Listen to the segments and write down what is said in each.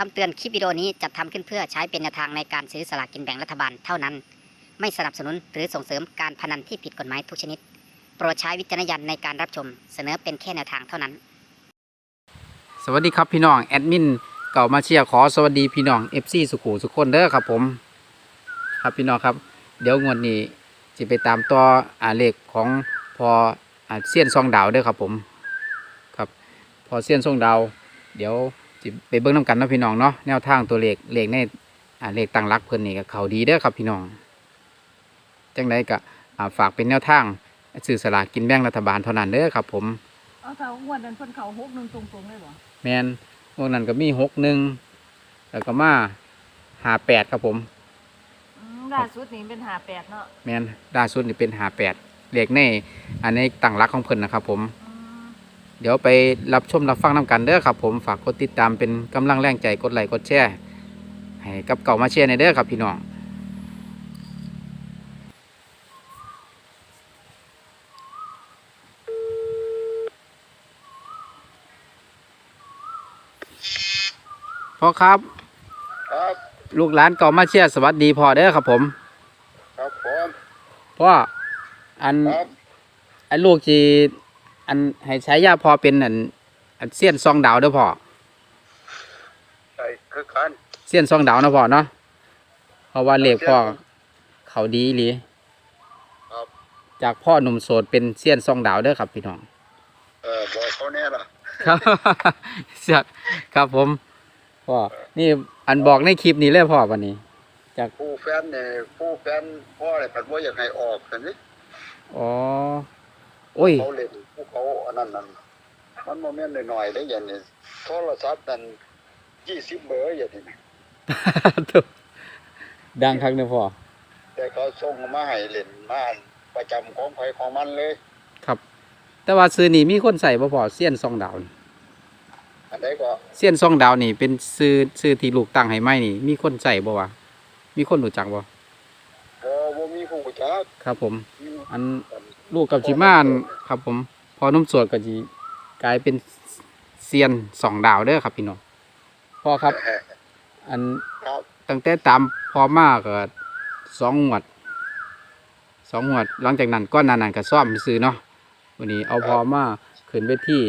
คำเตือนคลิปวิดีโอนี้จัดทำขึ้นเพื่อใช้เป็นแนวทางในการซื้อสลากกินแบ่งรัฐบาลเท่านั้น ไม่สนับสนุนหรือส่งเสริมการพนันที่ผิดกฎหมายทุกชนิด โปรดใช้วิจารณญาณในการรับชม เสนอเป็นแค่แนวทางเท่านั้น สวัสดีครับพี่น้องแอดมินเก่ามาเชียร์ขอสวัสดีพี่น้อง FC สุขุสุขคนเด้อครับผม ครับพี่น้องครับ เดี๋ยวงวดนี้จะไปตามต่ออาเลขของพออาเซียนซองดาวเด้อครับผม ครับ พอเซียนซองดาว เดี๋ยว จะไปเบิ้งน้ำกันเนาะพี่น้องเนาะแนวทางตัวเลขเลขในอ่าเลขตั้งรักเพิ่นนี่ก็เขาดีเด้อครับพี่น้องจังไดก็อ่าฝากเป็นแนวทางซื้อสลากกินแบ่งรัฐบาลเท่านั้นเด้อครับ ผมเอาเท่างวดนั้นเพิ่นเขาหกหนึ่งตรงๆเลยบ่แมนพวกนั้นก็มีหกหนึ่งแล้วก็มาหาแปดครับผมอืมล่าสุดนี่เป็นหาแปดเนาะแมนล่าสุดนี่เป็นหาแปดเลขในอันในตั้งรักของเพิ่นนะครับ ผมอืม เดี๋ยวไปรับชมรับฟังน้ำกันเด้อครับ ผมฝากกดติดตามเป็นกำลังแรงใจกดไลค์กดแชร์ให้กับเก่ามาแชร์ในเด้อครับพี่น้องพ่อครับครับ ลูกหลานเก่ามาเชียร์สวัสดีพ่อเด้อครับผม ครับผมพ่ออันครับอันลูกจี อันให้ใช้ยาพอเป็นอันอันเสี้ยนซองดาวเด้อพ่อใช่คือกันเสี้ยนซองดาวนะพ่อเนาะเพราะว่าเลขพ่อเขาดีอีหลีครับจากพ่อหนุ่มโสดเป็นเสี้ยนซองดาวเด้อครับพี่น้อง เออบอกเขาแน่ละครับเสียครับผมพ่อนี่อันบอกในคลิปนี้เลยพ่อวันนี้ผู้แฟนเนี่ยผู้แฟนพ่อเนี่ยผัดว่าอยากให้ออกกันนี่อ๋อโอ้ยเขาเล่น ผู้เขาอันนั้นนั่นมันโมเมนต์หน่อยๆได้อย่างนี้โทรศัพท์นั่นยี่สิบเบอร์อย่างนี้ดังครั้งเด้อพ่อแต่เขาส่งมาให้เล่นมาประจำของใครของมันเลย ครับ แต่ว่าซื้อนี่มีคนใส่บ่พอเสี้ยนซองดาวนี่อันใดก็เสี้ยนซองดาวนี่ เป็นซื้อซื้อที่ลูกตั้งให้ไหมนี่ มีคนใส่บ่วะมีคนรู้จักบ่บ่บ่มีผู้จักครับผม อันลูกกับจิมานครับผม พอนุ่มสวดก็จีกลายเป็นเซียนสองดาวเด้อครับพี่น้องพ่อครับ อันครับตั้งแต่ตามพอมากก็สองงวดสองงวด หลังจากนั้นก้อนนานๆก็ซ่อมซื้อเนาะวันนี้เอาพอมาขึ้นเวที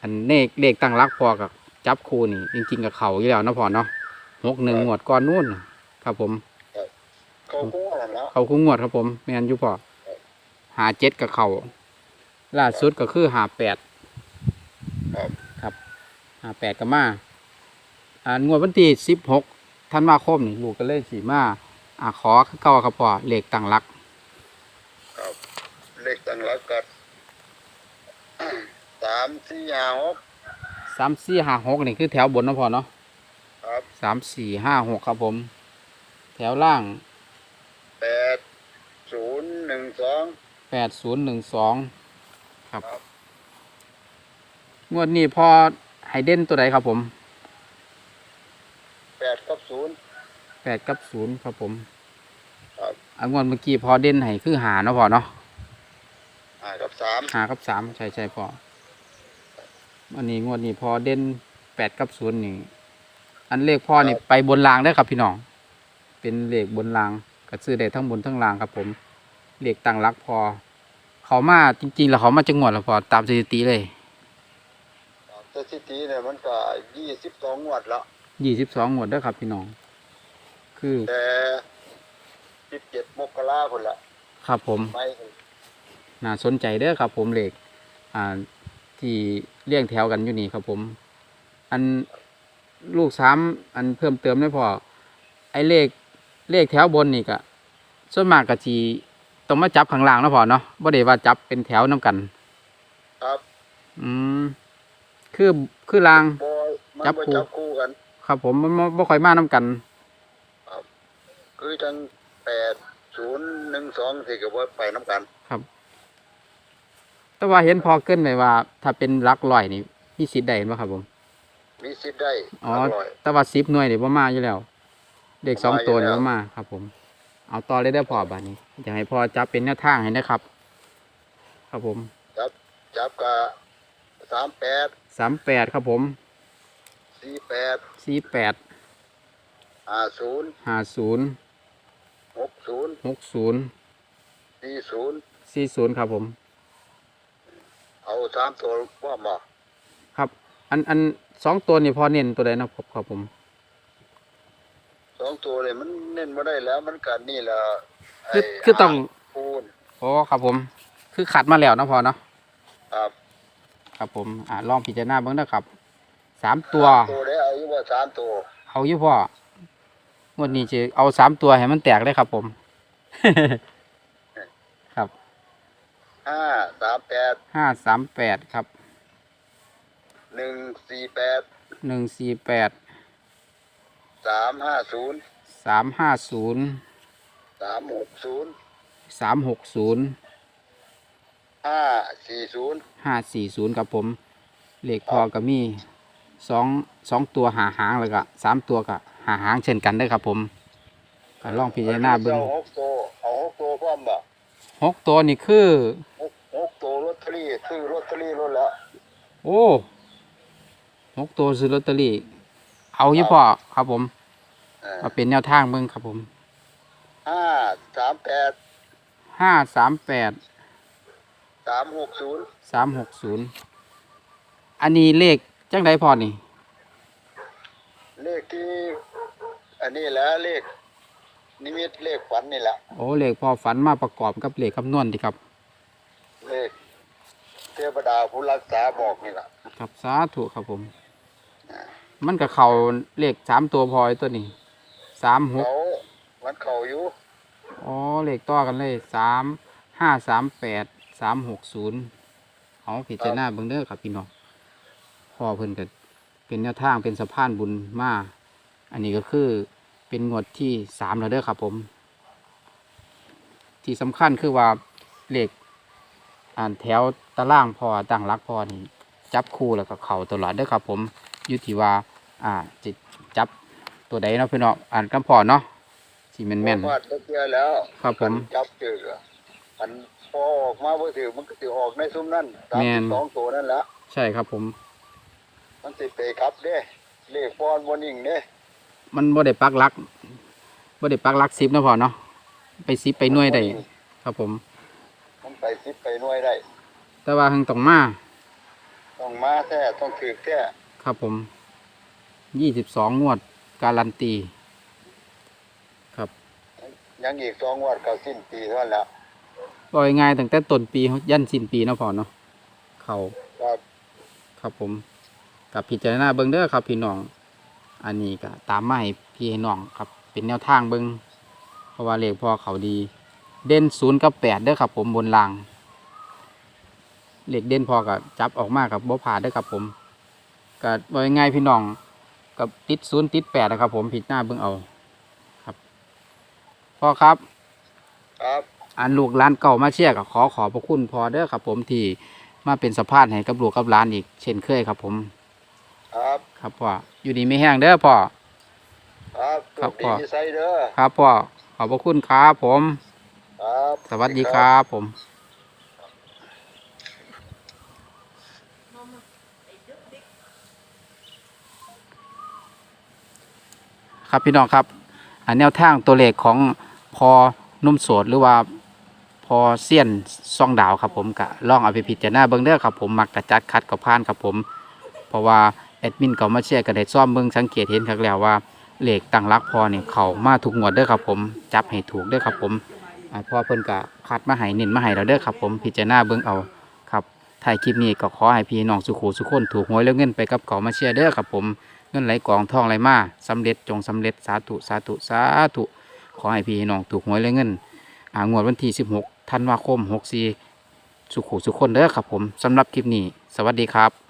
อันเลขเลขตั้งรักพอกับจับคูนี่จริงๆกับเขาอยู่แล้วเนาะพอเนาะหกหนึ่งงวดก้อนนู่นน่ะครับผม เขากู้อะไรแล้วเขาคุ้งวดครับผมแมนอยู่พอหาเจ็ดกับเขา ล่าสุดก็คือหาแปดครับ ครับหาแปดกับมาอ่างวดวันที่สิบหกธันวาคมนี่ลูกก็เลยสีมาอ่าขอคือเก่าครับพ่อเลขตั้งหลักครับเลขตั้งหลักกัดสามสี่ห้าหกสามสี่ห้าหกนี่คือแถวบนเนาะพ่อเนาะครับสามสี่ห้าหกครับผม แถวล่างแปดศูนย์หนึ่งสองแปดศูนย์หนึ่งสอง ครับครับงวดนี้พอไฮเด่นตัวใดครับผมแปดกับศูนย์แปดกับศูนย์ครับผมครับอันงวดเมื่อกี้พอเด่นให้คือหาเนาะพ่อเนาะห้ากับสามหากับสามใช่ใช่พออันนี้งวดนี้พอเด่นแปดกับศูนย์นี่อันเลขพ่อนี่ไปบนรางได้อครับพี่น้อง เป็นเลขบนรางก็ซื้อได้ทั้งบนทั้งรางครับผม เลขตั้งรักพอ เขามาจริง ๆ แล้วเขามาจังหวัดแล้วพอตามสถิติเลยสถิติเนี่ยมันก็ยี่สิบสองงวดแล้วยี่สิบสองงวดเด้อครับพี่น้อง คือแต่สิบเจ็ดมกราคนละครับผมไม่น่าสนใจเด้อครับ ผมเลขอ่า ที่เรียงแถวกันอยู่นี่ครับผม อันลูกสามอันเพิ่มเติมได้พอไอ้เลขเลขแถวบนนี่ก็ส่วนมากก็จี ต้องมาจับข้างล่างเนาะพอเนาะบ่ได้ว่าจับเป็นแถวน้กัน ครับอืมคือคือรางบมันจับบ่คู่ จับคู่กัน ครับ ผมมันบ่บ่ค่อยมาน้กัน คือทั้งแปดศูนย์หนึ่งสองที่ก็ว่าไปน้ำกันแต่ว่าเห็นพอเกินไปว่า ถ้าเป็นหลักร้อยนี่มีสิทธิ์ได้เห็นบ่ครับผม มีสิทธิ์ได้อ๋ออร่อย แต่ว่าสิบหน่วยนี่บ่มาอยู่แล้ว เด็กสองบ่มาอยู่ตัวนี่แล้ว บ่มาครับ ผม เอาต่อเลยได้อพอบาดนี้อยากให้พอจับเป็นแนวทางให้นะครับ ครับผมจับจับกับสามแปดสามแปดครับผมสี่แปดสี่แปดห้าศูนย์ห้าศูนย์หกศูนย์หกศูนย์สี่ศูนย์สี่ศูนย์ครับผม เอาสามตัวว่ามาครับ อันอันสองตัวนี่พอเน้นตัวใดนะครับครับผม สองตัวเลยมันเน้นมาได้แล้วมันกันนี่แหละคือไคือต้องปูนโอ้ครับผม คือขัดมาแล้วเนาะพอเนาะครับครับผมอ่าลองพิจารณาเบ้างนะครับสามตัวตัวได้อายุว่าสามตัวเอาอยู่พ่องวดนี้จะเอาสามตัวให้มันแตกเลยครับผม ครับห้าสามแปดห้าสามแปดครับหนึ่งสี่แปดหนึ่งสี่แปด สามห้าศูนย์สามห้าศูนย์สามหกศูนย์สามหกศูนย์ห้าสี่ศูนย์ห้าสี่ศูนย์ครับผมเลขพอก็มีสองสองตัวหาหางแล้วก็สามตัวก็หาหางเช่นกันได้อครับผมก็ลองพิจารณาเบิ้งเอาหกตัวเอาหกตัวพร้อมบ่หกตัวนี่คือหกหกตัวลอตเตอรี่ซื้อลอตเตอรี่รถแล้วโอ้หกตัวซื้อลอตเตอรี่ เอาอยู่พ่อครับผมเออมาเป็นแนวทางเบิ้งครับผมห้าสามแปดห้าสามแปดสามหกศูนย์สามหกศูนย์อันนี้เลขจังไดพอนี่ เลขที่ อันนี้แหละเลขนิมิตเลขฝันนี่แหละโอ้เลขพอฝันมาประกอบกับเลขคำนวณดีครับ เลขเทวดาผู้รักษาบอกนี่แหละครับสาธุครับผม มันกับเขาเลขสามตัวพอไอ้ตัวนี้สามหกเขามันเขาอยู่อ๋อเลขต่อกันเลยสามห้าสามแปดสามหกศูนย์เอาพิจารณาเบิ่งเด้อครับพี่น้องพ่อเพิ่นก็เป็นแนวทางเป็นสะพานบุญมา อันนี้ก็คือเป็นงวดที่สามแล้วเด้อครับผม ที่สำคัญคือว่าเลขอ่านแถวตารางพอตั้งรักพอนี่จับคู่แล้วก็เข่าตลอดเด้อครับผม อยู่ที่ว่า อ่าจิจับตัวใดเนาะพี่น้องอ่านกำพอเนาะสีแม่นแม่นวาดตะเกียแล้วครับผมนจับเจออันพอออกมาเพื่อถือมันก็สิออกในซุ้มนั่นสามแม่นสองตัวนั่นแหละใช่ครับผม มันสิไปครับเด้เลขปอนบนนิ่งเด้มันบ่ได้ปักหลักบ่ได้ปักหลักสิบเนาะพอเนาะไปสิบไปหน่วยได้ครับผม มันไปสิบไปหน่วยได้แต่ว่าหังต้องมาต้องมาแท้ต้องถือแท้ ครับผมยี่สิบสองงวดการันตี ครับยังอีกสองงวัดเขาสิ้นปีเท่านั้นแหละปล่อยง่ายตั้งแต่ต้นปียันสิ้นปีเนาะพอเนาะเขาครับครับผมกับพิจารณาเบิ่งเด้อครับพี่น้อง อันนี้ก็ตามมาให้พี่ให้น้องครับ เป็นแนวทางเบิ่งเพราะว่าเลขพ่อเขาดี เด่นศูนย์กับแปดเด้อครับผมบนราง เลขเด่นพอกับจับออกมากับบ่ผ่าดเด้อครับผม ก็บ่ง่ายๆพี่น้องกับติดศูนย์ติดแปดนะครับ ผมผิดหน้าเบิ่งเอาครับพ่อครับ ครับอันลูกร้านเก่ามาเชียร์ก็ขอขอบพระคุณพอเด้อครับ ผมที่มาเป็นสะพานให้กับลูกกับร้านอีก เช่นเคยครับ ผม ครับครับพ่ออยู่ดีไม่แห้งเด้อพ่อครับครับโชดีพ่อมีไซเด้อครับพ่อขอบพระคุณครับผม ครับ สวัสดีครับผม ครับพี่น้องครับแนวทางตัวเลขของพอนุ่มโสดหรือว่าพอเซียนซ่องดาวครับผมกะล่องเอาไปพิจารณาเบิ้งเด้อครับผมมักกระจัดคัดกับพานครับผม เพราะว่าแอดมินเขามาเชียร์กันได้ซ่อมเบิ้งสังเกตเห็นครับแล้วว่าเหลขตั้งรักพอเนี่ยเขามาถูกงวดเด้อครับผม จับให้ถูกเด้อครับผมพอเพิ่นกะคัดมาให้เน้นมาให้เราเด้อครับผมพิจารณาเบิ้งเอาครับถ่ายคลิปนี้ก็ขอให้พี่น้องสุขูสุขคนถูกหวยแล้วเงินไปกับเขามาเชียร์เด้อครับผม เงินไหลกองทองไหลมาสำเร็จจงสำเร็จสาธุสาธุสาธุขอให้พี่น้องถูกหวยและเงินอ่างวดวันที่ 16ธันวาคม 64 สุขุสุขคนเด้อครับผมสำหรับคลิปนี้ สวัสดีครับ